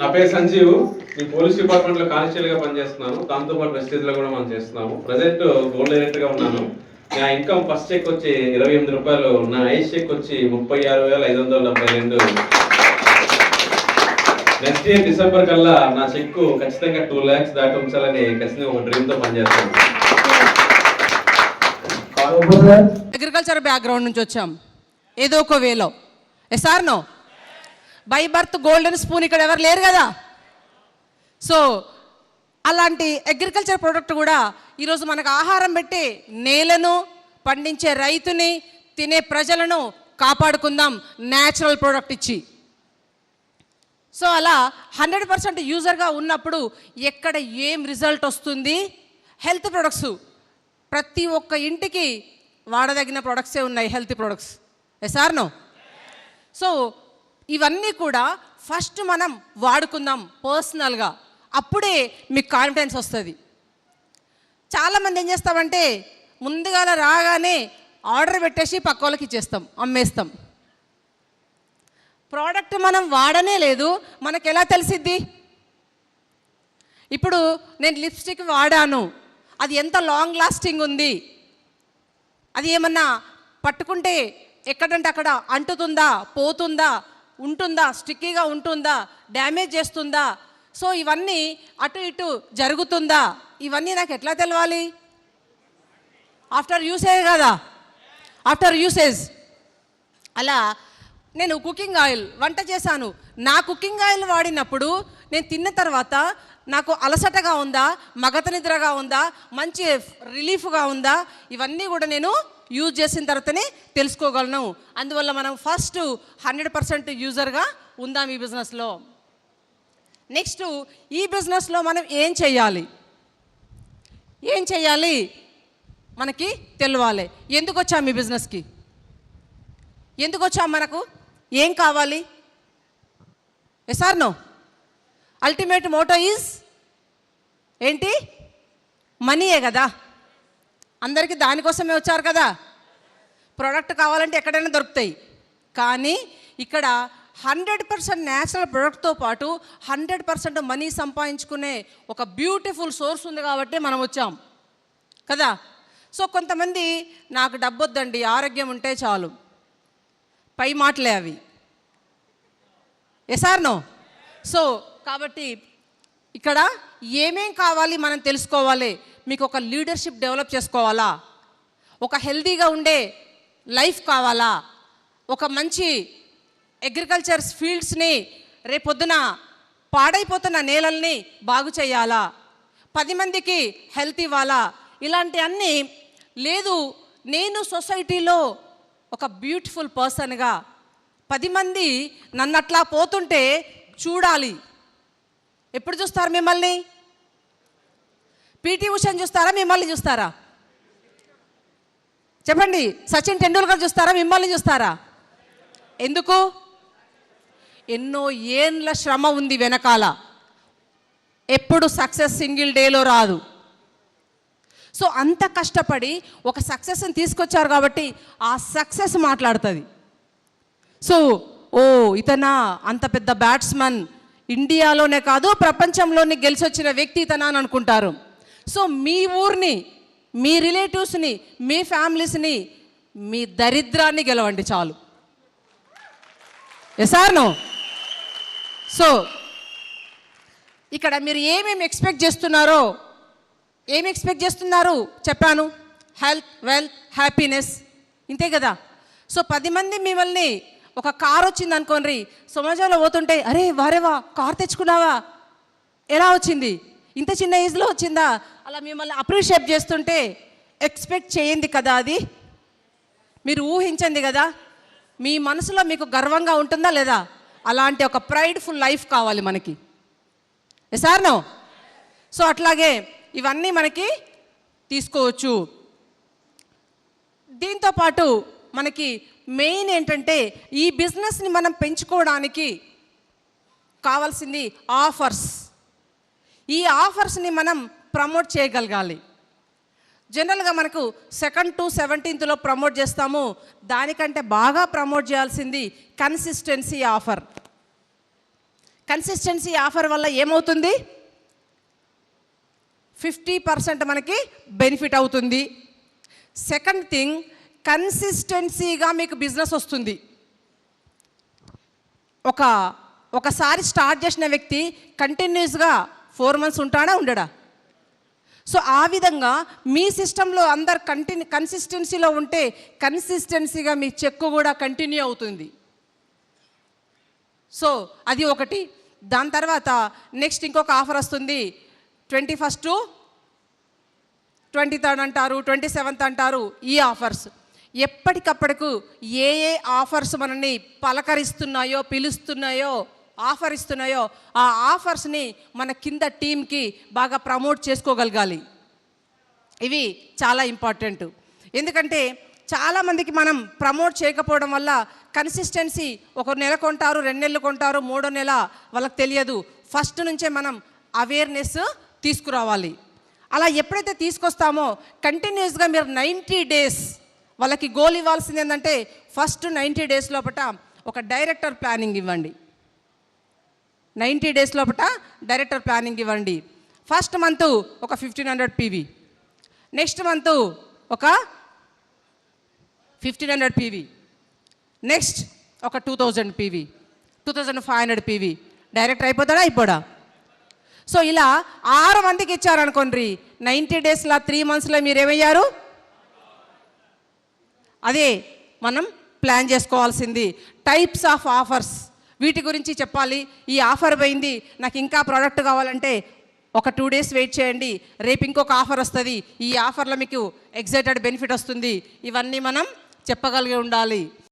నా పేరు సంజీవ్. నేను పోలీస్ డిపార్ట్మెంట్లో కానిస్టేబుల్గా పనిచేస్తున్నాను. దాంతో పాటు వెస్టేజ్లో కూడా మనం చేస్తున్నాము. ప్రజెంట్ గోల్డ్ డైరెక్టర్గా ఉన్నాను. నా ఇన్కమ్ ఫస్ట్ చెక్ వచ్చి ఇరవై ఎనిమిది రూపాయలు. నా ఐస్ చెక్ వచ్చి ముప్పై ఆరు వేల ఐదు వందల డెబ్బై రెండు. నెక్స్ట్ ఇయర్ డిసెంబర్ కల్లా నా చెక్ ఖచ్చితంగా టూ ల్యాక్స్ దాటి ఉంచాలని ఖచ్చితంగా ఒక డ్రీమ్తో పనిచేస్తాను అగ్రికల్చర్ బ్యాక్గ్రౌండ్ నుంచి వచ్చాం. ఏదో ఒక వేలో. Yes or no? By birth golden spoon ఇక్కడ ఎవరు లేరు కదా? సో అలాంటి అగ్రికల్చర్ ప్రోడక్ట్ కూడా ఈరోజు మనకు ఆహారం పెట్టే నేలను పండించే రైతుని తినే ప్రజలను కాపాడుకుందాం న్యాచురల్ ప్రోడక్ట్ ఇచ్చి. సో అలా హండ్రెడ్ పర్సెంట్ యూజర్గా ఉన్నప్పుడు ఎక్కడ ఏం రిజల్ట్ వస్తుంది? Health products. ప్రతి ఒక్క ఇంటికి వాడదగిన ప్రొడక్ట్సే ఉన్నాయి health products. Yes or no so ఇవన్నీ కూడా ఫస్ట్ మనం వాడుకుందాం పర్సనల్గా. అప్పుడే మీకు కాన్ఫిడెన్స్ వస్తుంది. చాలామంది ఏం చేస్తామంటే ముందుగాల రాగానే ఆర్డర్ పెట్టేసి పక్క వాళ్ళకి ఇచ్చేస్తాం అమ్మేస్తాం. ప్రోడక్ట్ మనం వాడనే లేదు మనకు ఎలా తెలిసిద్ది? ఇప్పుడు నేను లిప్స్టిక్ వాడాను అది ఎంత లాంగ్ లాస్టింగ్ ఉంది? అది ఏమన్నా పట్టుకుంటే ఎక్కడంటే అక్కడ అంటుతుందా పోతుందా? ఉంటుందా? స్టిక్కీగా ఉంటుందా? డ్యామేజ్ చేస్తుందా? సో ఇవన్నీ అటు ఇటు జరుగుతుందా? ఇవన్నీ నాకు ఎట్లా తెలవాలి? ఆఫ్టర్ యూసేజ్ కదా? After usage. అలా నేను కుకింగ్ ఆయిల్ వంట చేశాను. నా కుకింగ్ ఆయిల్ వాడినప్పుడు నేను తిన్న తర్వాత నాకు అలసటగా ఉందా? మగత నిద్రగా ఉందా? మంచి రిలీఫ్గా ఉందా? ఇవన్నీ కూడా నేను యూజ్ చేసిన తర్వాతనే తెలుసుకోగలను. అందువల్ల మనం ఫస్ట్ హండ్రెడ్ పర్సెంట్ యూజర్గా ఉందాం ఈ బిజినెస్లో నెక్స్ట్ ఈ బిజినెస్లో మనం ఏం చేయాలి? ఏం చేయాలి? మనకి తెలవాలి. ఎందుకు వచ్చాం ఈ బిజినెస్కి ఎందుకు వచ్చాం మనకు? ఏం కావాలి? Yes or no ultimate motto is ఏంటి? మనీయే కదా. అందరికీ దానికోసమే వచ్చారు కదా. ప్రోడక్ట్ కావాలంటే ఎక్కడైనా దొరుకుతాయి. కానీ ఇక్కడ హండ్రెడ్ పర్సెంట్ న్యాచురల్ ప్రొడక్ట్తో పాటు హండ్రెడ్ పర్సెంట్ మనీ సంపాదించుకునే ఒక బ్యూటిఫుల్ సోర్స్ ఉంది కాబట్టి మనం వచ్చాం. కదా? సో కొంతమంది నాకు డబ్బు వద్దండి ఆరోగ్యం ఉంటే చాలు. పై మాటలే అవి. ఎసార్నో సో కాబట్టి ఇక్కడ ఏమేం కావాలి మనం తెలుసుకోవాలి. మీకు ఒక లీడర్షిప్ డెవలప్ చేసుకోవాలా? ఒక హెల్తీగా ఉండే లైఫ్ కావాలా? ఒక మంచి అగ్రికల్చర్ ఫీల్డ్స్ని రేపొద్దున పాడైపోతున్న నేలల్ని బాగు చేయాలా? పది మందికి హెల్త్ ఇవ్వాలా? ఇలాంటి అన్నీ లేదు నేను సొసైటీలో ఒక బ్యూటిఫుల్ పర్సన్గా పది మంది నన్ను అట్లా పోతుంటే చూడాలి. ఎప్పుడు చూస్తారు మిమ్మల్ని? పీటీ ఉషాని చూస్తారా? మిమ్మల్ని చూస్తారా? చెప్పండి. సచిన్ టెండూల్కర్ చూస్తారా? మిమ్మల్ని చూస్తారా? ఎందుకు? ఎన్నో ఏండ్ల శ్రమ ఉంది వెనకాల. ఎప్పుడు సక్సెస్ సింగిల్ డేలో రాదు. సో అంత కష్టపడి ఒక సక్సెస్ని తీసుకొచ్చారు కాబట్టి ఆ సక్సెస్ మాట్లాడుతుంది. సో ఓ ఇతనా అంత పెద్ద బ్యాట్స్మన్. ఇండియాలోనే కాదు ప్రపంచంలోనే గెలిచొచ్చిన వ్యక్తి ఇతనా అని అనుకుంటారు. సో మీ ఊరిని మీ రిలేటివ్స్ని మీ ఫ్యామిలీస్ని మీ దరిద్రాన్ని గెలవండి చాలు. ఎసార్ను సో ఇక్కడ మీరు ఏమేమి ఎక్స్పెక్ట్ చేస్తున్నారో ఏమి ఎక్స్పెక్ట్ చేస్తున్నారు? చెప్పాను. హెల్త్ వెల్త్ హ్యాపీనెస్ ఇంతే కదా? సో పది మంది మిమ్మల్ని ఒక కార్ వచ్చింది అనుకోండి సమాజంలో పోతుంటే అరే వారేవా? కార్ తెచ్చుకున్నావా? ఎలా వచ్చింది? ఇంత చిన్న ఏజ్లో వచ్చిందా? అలా మిమ్మల్ని అప్రిషియేట్ చేస్తుంటే ఎక్స్పెక్ట్ చేయండి కదా అది? మీరు ఊహించండి కదా? మీ మనసులో మీకు గర్వంగా ఉంటుందా లేదా? అలాంటి ఒక ప్రైడ్ఫుల్ లైఫ్ కావాలి మనకి. సార్ నో సో అట్లాగే ఇవన్నీ మనకి తీసుకోవచ్చు. దీంతో పాటు మనకి మెయిన్ ఏంటంటే ఈ బిజినెస్ని మనం పెంచుకోవడానికి కావాల్సింది ఆఫర్స్. ఈ ఆఫర్స్ని మనం ప్రమోట్ చేయగలగాలి. జనరల్గా మనకు సెకండ్ టు సెవెంటీన్త్లో ప్రమోట్ చేస్తాము. దానికంటే బాగా ప్రమోట్ చేయాల్సింది కన్సిస్టెన్సీ ఆఫర్. కన్సిస్టెన్సీ ఆఫర్ వల్ల ఏమవుతుంది? ఫిఫ్టీ పర్సెంట్ మనకి బెనిఫిట్ అవుతుంది. సెకండ్ థింగ్ కన్సిస్టెన్సీగా మీకు బిజినెస్ వస్తుంది. ఒక ఒకసారి స్టార్ట్ చేసిన వ్యక్తి కంటిన్యూస్గా ఫోర్ మంత్స్ ఉంటాడా ఉండడా? సో ఆ విధంగా మీ సిస్టంలో అందరు కంటిన్యూ కన్సిస్టెన్సీలో ఉంటే కన్సిస్టెన్సీగా మీ చెక్కు కూడా కంటిన్యూ అవుతుంది. సో అది ఒకటి. దాని తర్వాత నెక్స్ట్ ఇంకొక ఆఫర్ వస్తుంది. ట్వంటీ ఫస్ట్ ట్వంటీ థర్డ్ అంటారు ట్వంటీ సెవెంత్ అంటారు ఈ ఆఫర్స్. ఎప్పటికప్పటికు ఏ ఏ ఆఫర్స్ మనల్ని పలకరిస్తున్నాయో పిలుస్తున్నాయో ఆఫర్ ఇస్తున్నాయో ఆ ఆఫర్స్ని మన కింద టీంకి బాగా ప్రమోట్ చేసుకోగలగాలి. ఇవి చాలా ఇంపార్టెంట్. ఎందుకంటే చాలామందికి మనం ప్రమోట్ చేయకపోవడం వల్ల కన్సిస్టెన్సీ ఒక నెల కొంటారు రెండు నెలలు కొంటారు మూడో నెల వాళ్ళకి తెలియదు. ఫస్ట్ నుంచే మనం అవేర్నెస్ తీసుకురావాలి. అలా ఎప్పుడైతే తీసుకొస్తామో కంటిన్యూస్గా మీరు నైంటీ డేస్ వాళ్ళకి గోల్ ఇవ్వాల్సింది ఏంటంటే ఫస్ట్ నైంటీ డేస్ లోపల ఒక డైరెక్టర్ ప్లానింగ్ ఇవ్వండి. నైంటీ డేస్ లోపల డైరెక్టర్ ప్లానింగ్ ఇవ్వండి. ఫస్ట్ మంత్ ఒక fifteen hundred PV. Next month ఒక ఫిఫ్టీన్ హండ్రెడ్ పీవీ. నెక్స్ట్ ఒక two thousand PV. Two thousand five hundred PV. Director అయిపోతాడా? అయిపోడా? సో ఇలా ఆరు మందికి ఇచ్చారనుకోండి నైంటీ డేస్లో త్రీ మంత్స్లో మీరు ఏమయ్యారు అదే మనం ప్లాన్ చేసుకోవాల్సింది. Types of offers. వీటి గురించి చెప్పాలి. ఈ ఆఫర్ పోయింది. నాకు ఇంకా ప్రోడక్ట్ కావాలంటే ఒక టూ డేస్ వెయిట్ చేయండి. రేపు ఇంకొక ఆఫర్ వస్తుంది. ఈ ఆఫర్లో మీకు ఎగ్జైటెడ్ బెనిఫిట్ వస్తుంది. ఇవన్నీ మనం చెప్పగలిగి ఉండాలి.